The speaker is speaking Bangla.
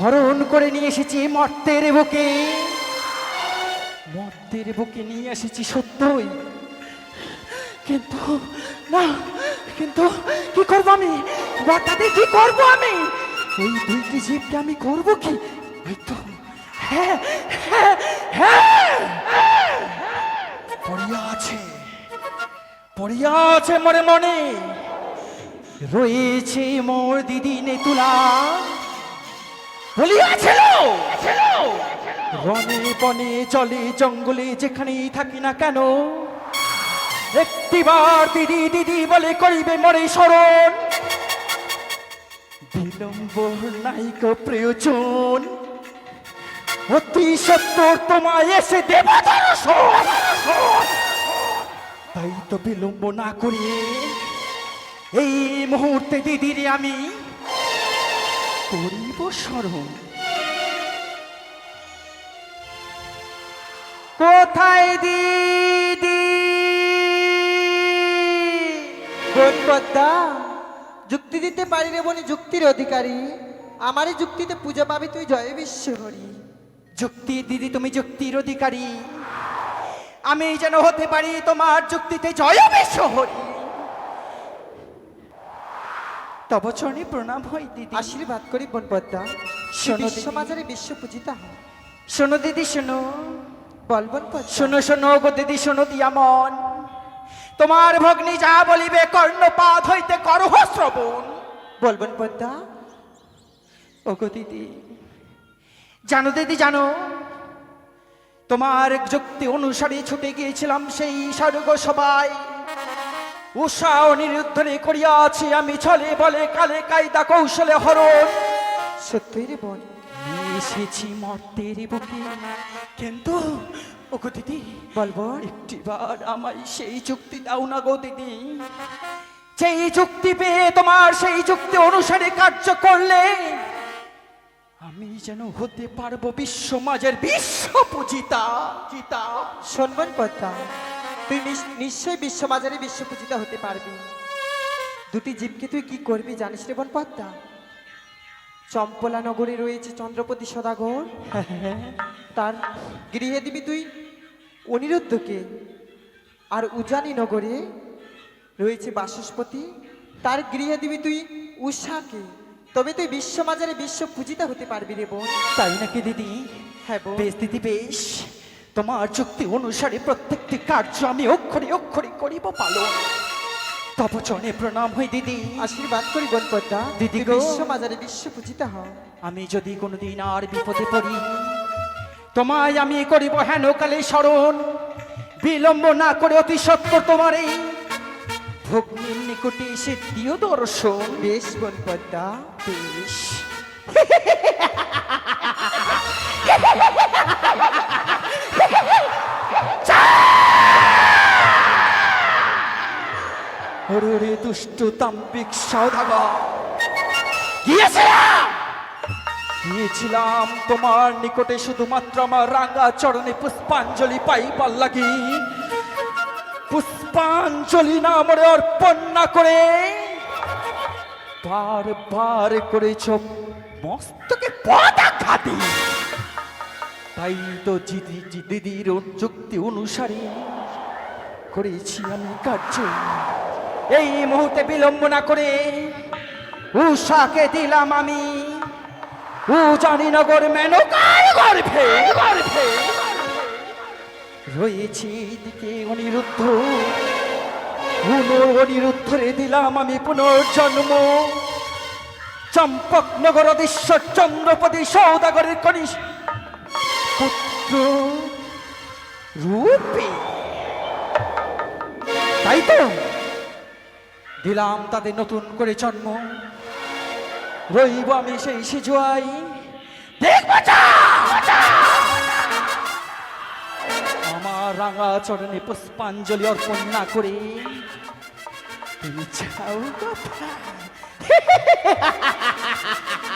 হরণ করে নিয়ে এসেছি মর্তের বুকে। মর্তের বুকে নিয়ে এসেছি সত্যই। কিন্তু, না, কিন্তু কি করব আমি? বাচ্চাদের কি করব আমি? ওই দুইটি জীবকে আমি করব কি? ওই তো হ্যাঁ হ্যাঁ হ্যাঁ পড়িয়া আছে পড়িয়া আছে মনে মনে। রয়েছে মোর দিদি নেতুলা বলিয়াছিল রনে বনে চলে জঙ্গলে যেখানেই থাকি না কেন, একটিবার দিদি দিদি বলে করিবে মরে স্মরণ বিলম্ব নাইক প্রয়োজন, অতি সত্তর তোমায় এসে দেব তাই তো বিলম্ব না করিয়ে এই মুহূর্তে দিদিরে আমি করিব স্মরণ। কোথায় দিদি? যুক্তি দিতে পারি রে বনি যুক্তির অধিকারী। আমারই যুক্তিতে পূজা পাবি তুই, জয় বিশ্বহরি। যুক্তি দিদি, তুমি যুক্তির অধিকারী। আমি যেন হতে পারি তোমার যুক্তিতে জয় বিশ্বহরি। তব চরণে প্রণাম হয় দিদি। আশীর্বাদ করি বোন পদ্মা শোনো দিদি। বিশ্ব পূজিতা। হয় শোনো দিদি শোনো। বল বোন পদ্মা শোনো শোনো গো দিদি শোনো দিয়া মন। তোমার ভগ্নী যা বলিবে কর্ণপাত হইতে করহ শ্রবণ। বল বোন পদ্মা ওগো দিদি জানো দিদি জানো। তোমার যুক্তি অনুসারে ছুটে গিয়েছিলাম সেই স্বর্গ সবাই উষা অনিরুদ্ধরে করিয়াছি আমি ছলে বলে কালে কায়দা কৌশলে হরণ। সত্যই রে বোন এসেছি মর্তের বুকে। কিন্তু ওগো দিদি বল বোন একটিবার আমায় সেই যুক্তি দাও না গো দিদি। সেই যুক্তি পেয়ে তোমার সেই যুক্তি অনুসারে কার্য করলে আমি যেন হতে পারব বিশ্ব মাঝের বিশ্ব পূজিতা গীতা। শোন বোন পদ্মা তুই নিশ্চয়ই বিশ্ব মাঝারে বিশ্ব পূজিতা হতে পারবি। দুটি জীবকে তুই কি করবি জানিস রে বোন পদ্মা চম্পলা নগরে রয়েছে চন্দ্রপতি সদাগর। তার গৃহে দিবি তুই অনিরুদ্ধকে। আর উজানি নগরে রয়েছে বাসস্পতি। তার গৃহে দিবি তুই উষাকে তবে তুই বিশ্ব মাজারে বিশ্ব পূজিতা হতে পারবি রে বোন। তাই নাকি দিদি? হ্যাঁ বোন। বেশ দিদি বেশ। তোমার চুক্তি অনুসারে প্রত্যেকটি কার্য আমি অক্ষরে অক্ষরে করিব পালন। তপচনে প্রণাম হই দিদি। আশীর্বাদ করি বোন পদ্মা দিদি বিশ্ব মাজারে বিশ্ব পূজিতা হ আমি যদি কোনোদিন আর বিপদে পড়ি তোমায় আমি করিব হেন কালে স্মরণ। বিলম্ব না করে অতি সত্য তোমার এই ভগ্নির নিকটে এসে দিও দর্শন। বেশ বোন বেশ। দুষ্ট তাম্পিক সৌদাগর গিয়েছিলাম! গিয়েছিলাম তোমার নিকটে শুধুমাত্র আমার রাঙা চরণে পুষ্পাঞ্জলি পাইবার লাগি। পুষ্পাঞ্জলি না মরে অর্পণ না করে বার বার করেছ মস্তকে পদাঘাতি। তাই তো দিদি দিদির যুক্তি অনুসারে করেছি আমি কার্য। এই মুহূর্তে বিলম্ব না করে উষাকে দিলাম আমি। উজানিনগর মেনকার গর্ভে গর্ভে। রয়েছে এদিকে অনিরুদ্ধ। পুনঃ অনিরুদ্ধরে দিলাম আমি পুনর্জন্ম। চম্পকনগর অধীশ্বর চন্দ্রপতি সৌদাগরের কনিষ পুত্র রূপে। তাই তো? দিলাম তাদের নতুন করে জন্ম। রইব আমি সেই সিজুয়াই দেখব আমার রাঙা চরণে পুষ্পাঞ্জলি অর্পণ না করে তুমি চাও কোথায়?